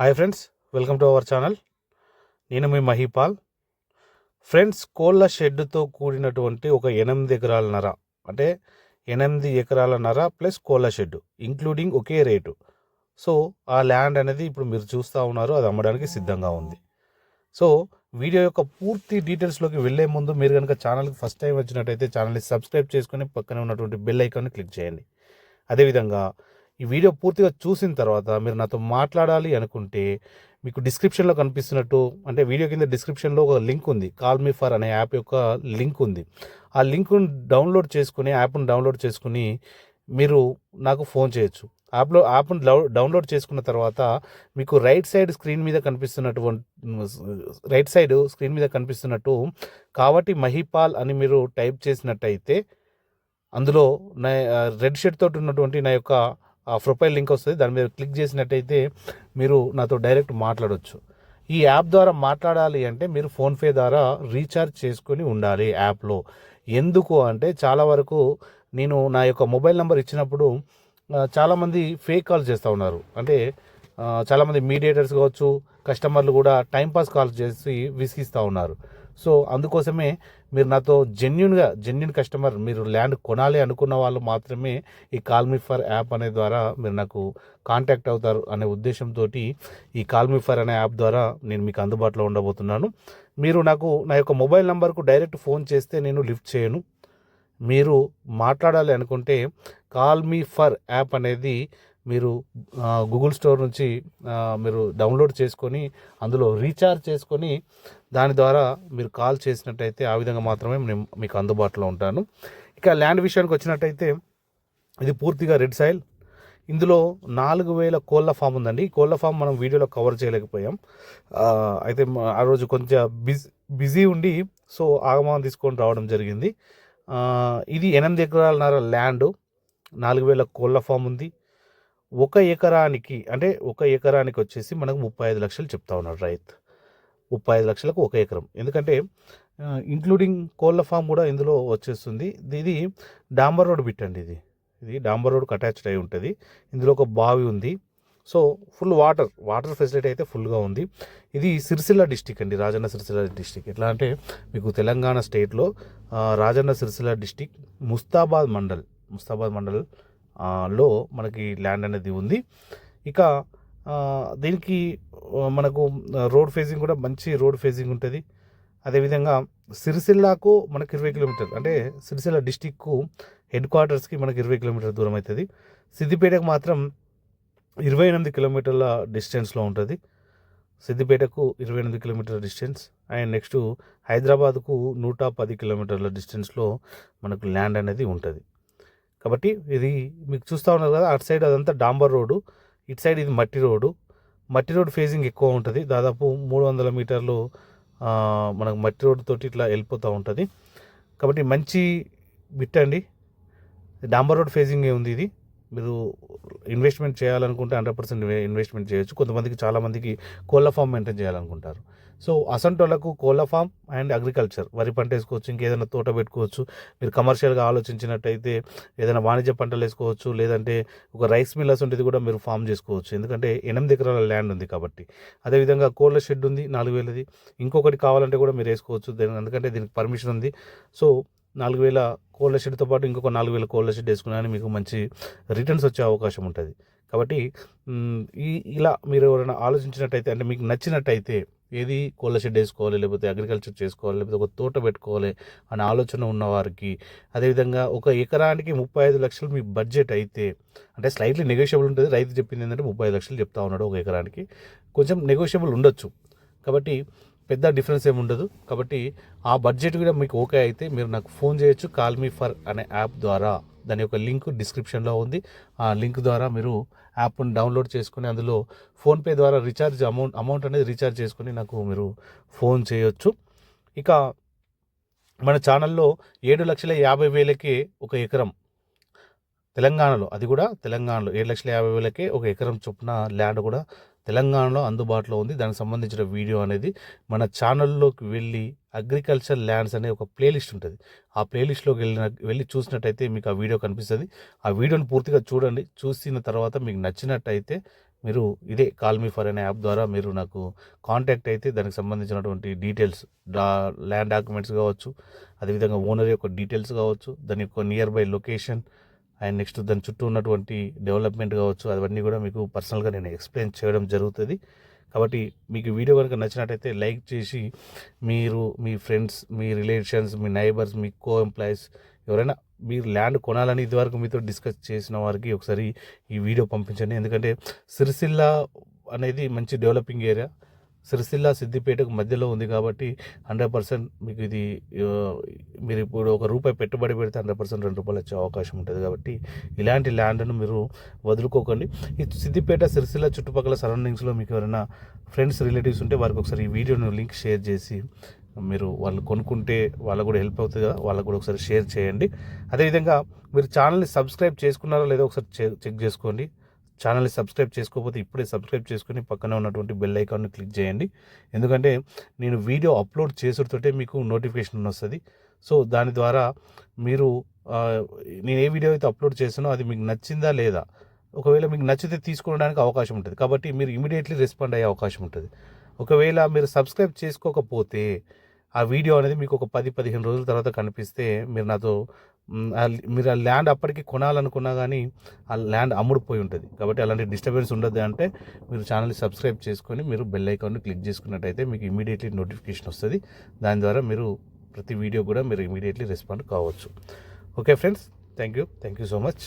Hi friends welcome to our channel నేను మీ Mahipal. Friends కోళ్ళ షెడ్తో కూడినటువంటి ఒక ఎనిమిది ఎకరాల నర అంటే ఎనిమిది ఎకరాల నర ప్లస్ కోళ్ళ షెడ్ ఇంక్లూడింగ్ ఒకే రేటు. సో ఆ ల్యాండ్ అనేది ఇప్పుడు మీరు చూస్తూ ఉన్నారు అది అమ్మడానికి సిద్ధంగా ఉంది. సో వీడియో యొక్క పూర్తి డీటెయిల్స్లోకి వెళ్ళే ముందు మీరు కనుక ఛానల్కి ఫస్ట్ టైం వచ్చినట్టయితే ఛానల్ని సబ్స్క్రైబ్ చేసుకుని పక్కనే ఉన్నటువంటి బెల్ ఐకాన్ని క్లిక్ చేయండి. అదేవిధంగా ఈ వీడియో పూర్తిగా చూసిన తర్వాత మీరు నాతో మాట్లాడాలి అనుకుంటే మీకు డిస్క్రిప్షన్లో కనిపిస్తున్నట్టు అంటే వీడియో కింద డిస్క్రిప్షన్లో ఒక లింక్ ఉంది. కాల్ మీ ఫర్ అనే యాప్ యొక్క లింక్ ఉంది. ఆ లింక్ను డౌన్లోడ్ చేసుకుని యాప్ను డౌన్లోడ్ చేసుకుని మీరు నాకు ఫోన్ చేయొచ్చు. యాప్లో యాప్ను డౌన్లోడ్ చేసుకున్న తర్వాత మీకు రైట్ సైడ్ స్క్రీన్ మీద కనిపిస్తున్నటువంటి రైట్ సైడ్ స్క్రీన్ మీద కనిపిస్తున్నట్టు కాబట్టి మహిపాల్ అని మీరు టైప్ చేసినట్టయితే అందులో నా రెడ్ షర్ట్ తోటి ఉన్నటువంటి నా యొక్క ప్రొఫైల్ లింక్ వస్తుంది. దాని మీద క్లిక్ చేసినట్టయితే మీరు నాతో డైరెక్ట్ మాట్లాడవచ్చు ఈ యాప్ ద్వారా మాట్లాడాలి అంటే మీరు ఫోన్పే ద్వారా రీఛార్జ్ చేసుకొని ఉండాలి యాప్లో. ఎందుకు అంటే చాలా వరకు నేను నా యొక్క మొబైల్ నెంబర్ ఇచ్చినప్పుడు చాలామంది ఫేక్ కాల్ చేస్తూ ఉన్నారు. అంటే చాలామంది మీడియేటర్స్ కావచ్చు కస్టమర్లు కూడా టైంపాస్ కాల్స్ చేసి విసిగిస్తూ ఉన్నారు. సో అందుకోసమే మీరు నాతో జెన్యున్గా జెన్యున్ కస్టమర్ మీరు ల్యాండ్ కొనాలి అనుకున్న వాళ్ళు మాత్రమే ఈ కాల్ ఫర్ యాప్ అనే ద్వారా మీరు నాకు కాంటాక్ట్ అవుతారు అనే ఉద్దేశంతో ఈ కాల్ ఫర్ అనే యాప్ ద్వారా నేను మీకు అందుబాటులో ఉండబోతున్నాను. మీరు నాకు నా యొక్క మొబైల్ నెంబర్కు డైరెక్ట్ ఫోన్ చేస్తే నేను లిఫ్ట్ చేయను. మీరు మాట్లాడాలి అనుకుంటే కాల్ మీ ఫర్ యాప్ అనేది మీరు గూగుల్ స్టోర్ నుంచి మీరు డౌన్లోడ్ చేసుకొని అందులో రీఛార్జ్ చేసుకొని దాని ద్వారా మీరు కాల్ చేసినట్టయితే ఆ విధంగా మాత్రమే నేను మీకు అందుబాటులో ఉంటాను. ఇక ల్యాండ్ విషయానికి వచ్చినట్టయితే ఇది పూర్తిగా రెడ్ సాయిల్. ఇందులో నాలుగు వేల కోళ్ళ ఫామ్ ఉందండి. కోళ్ళ ఫామ్ మనం వీడియోలో కవర్ చేయలేకపోయాం. అయితే ఆ రోజు కొంచెం బిజీ బిజీ ఉండి సో ఆగమానం తీసుకొని రావడం జరిగింది. ఇది ఎనిమిది ఎకరాలన్నర ల్యాండ్ నాలుగు వేల కోళ్ళ ఫామ్ ఉంది. ఒక ఎకరానికి అంటే ఒక ఎకరానికి వచ్చేసి మనకు ముప్పై ఐదు లక్షలు చెప్తా ఉన్నారు రైతు. ముప్పై ఐదు లక్షలకు ఒక ఎకరం. ఎందుకంటే ఇంక్లూడింగ్ కోళ్ళ ఫామ్ కూడా ఇందులో వచ్చేస్తుంది. ఇది- డాంబర్ రోడ్ బిట్ అండి ఇది. ఇది డాంబర్ రోడ్కి అటాచ్డ్ అయి ఉంటుంది. ఇందులో ఒక బావి ఉంది. So full water water facility అయితే ఫుల్గా ఉంది. ఇది సిరిసిల్ల డిస్టిక్ అండి రాజన్న సిరిసిల్ల డిస్టిక్. ఎట్లా అంటే మీకు తెలంగాణ స్టేట్లో రాజన్న సిరిసిల్ల డిస్టిక్ ముస్తాబాద్ మండల్ ముస్తాబాద్ మండల్లో మనకి ల్యాండ్ అనేది ఉంది. ఇక దీనికి మనకు రోడ్ ఫేసింగ్ కూడా మంచి రోడ్ ఫేసింగ్ ఉంటుంది. అదేవిధంగా సిరిసిల్లాకు మనకు ఇరవై కిలోమీటర్ అంటే సిరిసిల్ల డిస్టిక్కు హెడ్ క్వార్టర్స్కి మనకు ఇరవై కిలోమీటర్ దూరం అవుతుంది సిద్దిపేటకు మాత్రం ఇరవై ఎనిమిది కిలోమీటర్ల డిస్టెన్స్లో ఉంటుంది. సిద్దిపేటకు ఇరవై ఎనిమిది కిలోమీటర్ల డిస్టెన్స్ అండ్ నెక్స్ట్ హైదరాబాద్కు నూట పది కిలోమీటర్ల డిస్టెన్స్లో మనకు ల్యాండ్ అనేది ఉంటుంది. కాబట్టి ఇది మీకు చూస్తూ ఉన్నారు కదా అటు సైడ్ అదంతా డాంబర్ రోడ్డు. ఇటు సైడ్ ఇది మట్టి రోడ్డు. మట్టి రోడ్ ఫేసింగ్ ఎక్కువ ఉంటుంది. దాదాపు మూడు వందల మీటర్లు మనకు మట్టి రోడ్డు తోటి ఇట్లా వెళ్ళిపోతూ ఉంటుంది. కాబట్టి మంచి బిట్ అండి డాంబర్ రోడ్ ఫేసింగ్ ఉంది ఇది. మీరు ఇన్వెస్ట్మెంట్ చేయాలనుకుంటే హండ్రెడ్ పర్సెంట్ ఇన్వెస్ట్మెంట్ చేయొచ్చు. కొంతమందికి చాలామందికి కోళ్ళ ఫామ్ మెయింటైన్ చేయాలనుకుంటారు. సో అసంటోళ్ళకు కోళ్ళ ఫామ్ అండ్ అగ్రికల్చర్ వరి పంట వేసుకోవచ్చు ఇంకేదైనా తోట పెట్టుకోవచ్చు. మీరు కమర్షియల్గా ఆలోచించినట్టయితే ఏదైనా వాణిజ్య పంటలు వేసుకోవచ్చు లేదంటే ఒక రైస్ మిల్లర్స్ ఉంటుంది కూడా మీరు ఫామ్ చేసుకోవచ్చు. ఎందుకంటే ఎనిమిది ఎకరాల ల్యాండ్ ఉంది కాబట్టి. అదేవిధంగా కోళ్ళ షెడ్ ఉంది నాలుగు వేలది. ఇంకొకటి కావాలంటే కూడా మీరు వేసుకోవచ్చు. దీని ఎందుకంటే దీనికి పర్మిషన్ ఉంది. సో నాలుగు వేల కోళ్ళ షెడ్తో పాటు ఇంకొక నాలుగు వేల కోళ్ళ షెడ్ వేసుకున్నా మీకు మంచి రిటర్న్స్ వచ్చే అవకాశం ఉంటుంది. కాబట్టి ఈ ఇలా మీరు ఎవరైనా ఆలోచించినట్టయితే అంటే మీకు నచ్చినట్టయితే ఏది కోళ్ళ షెడ్ వేసుకోవాలి లేకపోతే అగ్రికల్చర్ చేసుకోవాలి లేకపోతే ఒక తోట పెట్టుకోవాలి అనే ఆలోచన ఉన్నవారికి అదేవిధంగా ఒక ఎకరానికి ముప్పై ఐదు లక్షలు మీ బడ్జెట్ అయితే అంటే స్లైట్లీ నెగోషియబుల్ ఉంటుంది. రైతు చెప్పింది ఏంటంటే ముప్పై ఐదు లక్షలు చెప్తా ఉన్నాడు ఒక ఎకరానికి. కొంచెం నెగోషియబుల్ ఉండొచ్చు. కాబట్టి పెద్ద డిఫరెన్స్ ఏమి ఉండదు. కాబట్టి ఆ బడ్జెట్ కూడా మీకు ఓకే అయితే మీరు నాకు ఫోన్ చేయొచ్చు. కాల్ మీ ఫర్ అనే యాప్ ద్వారా. దాని యొక్క లింక్ డిస్క్రిప్షన్లో ఉంది. ఆ లింక్ ద్వారా మీరు యాప్ని డౌన్లోడ్ చేసుకుని అందులో ఫోన్పే ద్వారా రీఛార్జ్ అమౌంట్ అమౌంట్ అనేది రీఛార్జ్ చేసుకుని నాకు మీరు ఫోన్ చేయొచ్చు. ఇక మన ఛానల్లో ఏడు లక్షల యాభై వేలకే ఒక ఎకరం తెలంగాణలో అది కూడా తెలంగాణలో ఏడు లక్షల యాభై వేలకే ఒక ఎకరం చొప్పున ల్యాండ్ కూడా తెలంగాణలో అందుబాటులో ఉంది. దానికి సంబంధించిన వీడియో అనేది మన ఛానల్లోకి వెళ్ళి అగ్రికల్చర్ ల్యాండ్స్ అనే ఒక ప్లేలిస్ట్ ఉంటుంది. ఆ ప్లేలిస్ట్లోకి వెళ్ళిన వెళ్ళి చూసినట్టయితే మీకు ఆ వీడియో కనిపిస్తుంది. ఆ వీడియోని పూర్తిగా చూడండి. చూసిన తర్వాత మీకు నచ్చినట్టయితే మీరు ఇదే కాల్ మీ ఫర్ అనే యాప్ ద్వారా మీరు నాకు కాంటాక్ట్ అయితే దానికి సంబంధించినటువంటి డీటెయిల్స్ డా ల్యాండ్ డాక్యుమెంట్స్ కావచ్చు అదేవిధంగా ఓనర్ యొక్క డీటెయిల్స్ కావచ్చు దాని యొక్క near by location and next దాని చుట్టూ ఉన్నటువంటి డెవలప్మెంట్ కావచ్చు అవన్నీ కూడా మీకు పర్సనల్గా నేను ఎక్స్ప్లెయిన్ చేయడం జరుగుతుంది. కాబట్టి మీకు వీడియో కనుక నచ్చినట్టయితే లైక్ చేసి మీరు మీ ఫ్రెండ్స్ మీ రిలేషన్స్ మీ నైబర్స్ మీ కో ఎంప్లాయీస్ ఎవరైనా మీరు ల్యాండ్ కొనాలని ఇదివరకు మీతో డిస్కస్ చేసిన వారికి ఒకసారి ఈ వీడియో పంపించండి. ఎందుకంటే సిరిసిల్ల అనేది మంచి డెవలపింగ్ ఏరియా. సిరిసిల్ల సిద్దిపేటకు మధ్యలో ఉంది కాబట్టి హండ్రెడ్ పర్సెంట్ మీకు ఇది మీరు ఇప్పుడు ఒక రూపాయి పెట్టుబడి పెడితే హండ్రెడ్ పర్సెంట్ రెండు రూపాయలు వచ్చే అవకాశం ఉంటుంది కాబట్టి ఇలాంటి ల్యాండ్ను మీరు వదులుకోకండి. ఈ సిద్దిపేట సిరిసిల్ల చుట్టుపక్కల సరౌండింగ్స్లో మీకు ఎవరైనా ఫ్రెండ్స్ రిలేటివ్స్ ఉంటే వారికి ఒకసారి ఈ వీడియోను లింక్ షేర్ చేసి మీరు వాళ్ళు కొనుక్కుంటే వాళ్ళకు కూడా హెల్ప్ అవుతుంది కదా వాళ్ళకు కూడా ఒకసారి షేర్ చేయండి. అదేవిధంగా మీరు ఛానల్ని సబ్స్క్రైబ్ చేసుకున్నారో లేదో ఒకసారి చె- చెక్ చేసుకోండి. ఛానల్ని సబ్స్క్రైబ్ చేసుకోకపోతే ఇప్పుడే సబ్స్క్రైబ్ చేసుకుని పక్కనే ఉన్నటువంటి బెల్ ఐకాన్ని క్లిక్ చేయండి. ఎందుకంటే నేను వీడియో అప్లోడ్ చేసుడుతోటే మీకు నోటిఫికేషన్ వస్తుంది. సో దాని ద్వారా మీరు నేను ఏ వీడియో అయితే అప్లోడ్ చేసానో అది మీకు నచ్చిందా లేదా? ఒకవేళ మీకు నచ్చితే తీసుకోవడానికి అవకాశం ఉంటుంది. కాబట్టి మీరు ఇమీడియట్లీ రెస్పాండ్ అయ్యే అవకాశం ఉంటుంది. ఒకవేళ మీరు సబ్స్క్రైబ్ చేసుకోకపోతే ఆ వీడియో అనేది మీకు ఒక పది పదిహేను రోజుల తర్వాత కనిపిస్తే మీరు నాతో మీరు ఆ ల్యాండ్ అప్పటికి కొనాలనుకున్నా కానీ ఆ ల్యాండ్ అమ్ముడుపోయి ఉంటుంది. కాబట్టి అలాంటి డిస్టర్బెన్స్ ఉండదు అంటే మీరు ఛానల్ని సబ్స్క్రైబ్ చేసుకొని మీరు బెల్ ఐకాన్ని క్లిక్ చేసుకున్నట్టయితే మీకు ఇమీడియట్లీ నోటిఫికేషన్ వస్తుంది. దాని ద్వారా మీరు ప్రతి వీడియో కూడా మీరు ఇమీడియట్లీ రెస్పాండ్ కావచ్చు. Okay friends thank you. Thank you so much.